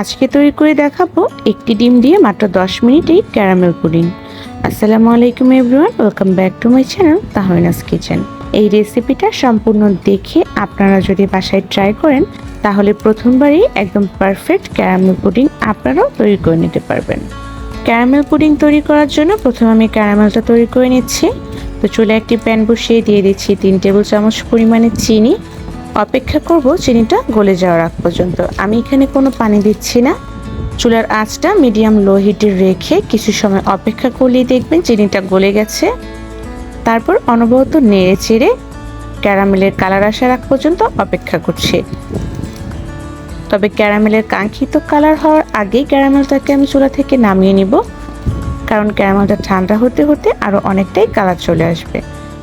আজকে তৈরি করে দেখাবো একটি ডিম দিয়ে মাত্র দশ মিনিটেই ক্যারামেল পুডিং। আসসালামু আলাইকুম everyone, welcome back to my channel Tahmina's kitchen. এই রেসিপিটা সম্পূর্ণ দেখে আপনারা যদি বাসায় ট্রাই করেন, তাহলে প্রথমবারই একদম পারফেক্ট ক্যারামেল পুডিং আপনারাও তৈরি করে নিতে পারবেন। ক্যারামেল পুডিং তৈরি করার জন্য প্রথমে আমি ক্যারামেলটা তৈরি করে নিচ্ছি। তো চুলে একটি প্যান বসিয়ে দিয়ে দিচ্ছি তিন টেবিল চামচ পরিমাণে চিনি অপেক্ষা করব চিনিটা গলে যাওয়ার আগ পর্যন্ত। আমি এখানে কোনো পানি দিচ্ছি না। চুলার আঁচটা মিডিয়াম লো হিটে রেখে কিছু সময় অপেক্ষা করলেই দেখবেন চিনিটা গলে গেছে। তারপর অনবরত নেড়ে চেড়ে ক্যারামেলের কালার আসার আগ পর্যন্ত অপেক্ষা করছে। তবে ক্যারামেলের কাঙ্ক্ষিত কালার হওয়ার আগেই ক্যারামেলটাকে আমি চুলা থেকে নামিয়ে নিব। কারণ ক্যারামেলটা ঠান্ডা হতে হতে আরও অনেকটাই কালার চলে আসবে।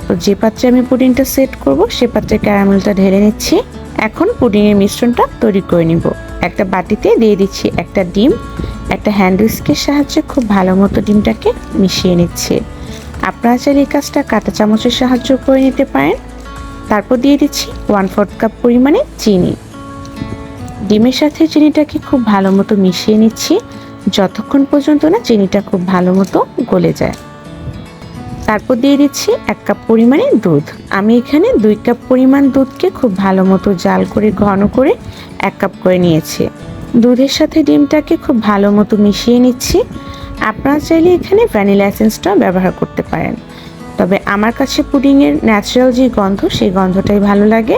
তো যে পাত্রে আমি পুডিংটা সেট করব, সে পাত্রে ক্যারামেলটা ঢেলে নিচ্ছি। এখন পুডিংয়ের মিশ্রণটা তৈরি করে নিব। একটা বাটিতে দিয়ে দিচ্ছি একটা ডিম। একটা হ্যান্ড উইস্কের সাহায্যে খুব ভালো মতো ডিমটাকে মিশিয়ে নিচ্ছে। আপনারা চাইলে এই কাজটা কাঁটা চামচের সাহায্য করে নিতে পারেন। তারপর দিয়ে দিচ্ছি ওয়ান ফোর্থ কাপ পরিমাণে চিনি। ডিমের সাথে চিনিটাকে খুব ভালো মতো মিশিয়ে নিচ্ছি। যতক্ষণ পর্যন্ত না চিনিটা খুব ভালো মতো গলে যায়। তারপর দিয়ে দিচ্ছি এক কাপ পরিমাণে দুধ। আমি এখানে দুই কাপ পরিমাণ দুধকে খুব ভালো মতো জাল করে, ঘন করে এক কাপ করে নিয়েছি। দুধের সাথে ডিমটাকে খুব ভালো মতো মিশিয়ে নিচ্ছি। আপনারা চাইলে এখানে ভ্যানিলা এসেন্সটাও ব্যবহার করতে পারেন। তবে আমার কাছে পুডিংয়ের ন্যাচারাল যে গন্ধ, সেই গন্ধটাই ভালো লাগে।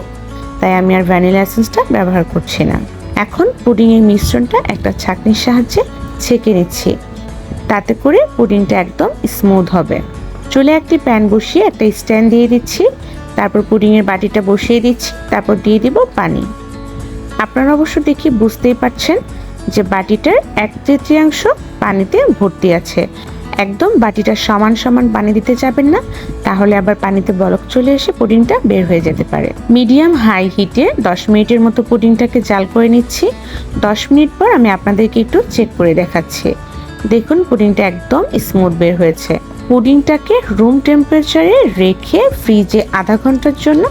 তাই আমি আর ভ্যানিলা এসেন্সটা ব্যবহার করছি না। এখন পুডিংয়ের মিশ্রণটা একটা ছাঁকনির সাহায্যে ছেঁকে নিচ্ছি। তাতে করে পুডিংটা একদম স্মুথ হবে। চুলে একটি প্যান বসিয়ে একটা স্ট্যান্ড দিয়ে দিচ্ছি। তারপর পুডিংয়ের বাটিটা বসিয়ে দিচ্ছি। তারপর দিয়ে দিব পানি। আপনারা অবশ্য দেখি বুঝতেই পারছেন যে বাটিটার এক তৃতীয়াংশ পানিতে ভর্তি আছে। একদম বাটিটা সমান সমান পানি দিতে যাবেন না, তাহলে আবার পানিতে বলক চলে এসে পুডিংটা বের হয়ে যেতে পারে। মিডিয়াম হাই হিটে দশ মিনিটের মতো পুডিংটাকে জাল করে নিচ্ছি। দশ মিনিট পর আমি আপনাদেরকে একটু চেক করে দেখাচ্ছি। দেখুন পুডিংটা একদম স্মুথ বের হয়েছে। পুডিংটাকে রুম টেম্পারেচারে রেখে ফ্রিজে আধা ঘণ্টার জন্য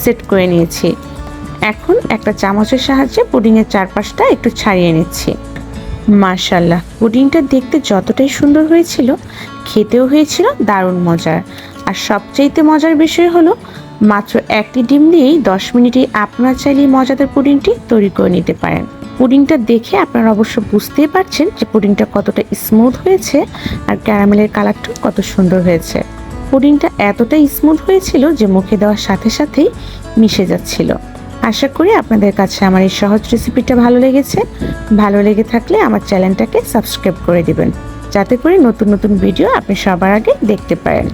সেট করে নিয়েছি। এখন একটা চামচের সাহায্যে পুডিংয়ের চারপাশটা একটু ছাড়িয়ে নিচ্ছি। মার্শাল্লাহ পুডিংটা দেখতে যতটাই সুন্দর হয়েছিল, খেতেও হয়েছিল দারুণ মজার। আর সবচাইতে মজার বিষয় হলো, মাত্র একটি ডিম দিয়েই দশ মিনিটেই আপনার চাইলে মজাদার পুডিংটি তৈরি করে নিতে পারেন। পুডিংটা দেখে আপনারা অবশ্য বুঝতেই পারছেন যে পুডিংটা কতটা স্মুথ হয়েছে আর ক্যারামেলের কালারটাও কত সুন্দর হয়েছে। পুডিংটা এতটাই স্মুথ হয়েছিল যে মুখে দেওয়ার সাথে সাথেই মিশে যাচ্ছিল। আশা করি আপনাদের কাছে আমার এই সহজ রেসিপিটা ভালো লেগেছে। ভালো লেগে থাকলে আমার চ্যানেলটাকে সাবস্ক্রাইব করে দিবেন। যাতে করে নতুন নতুন ভিডিও আপনি সবার আগে দেখতে পারেন।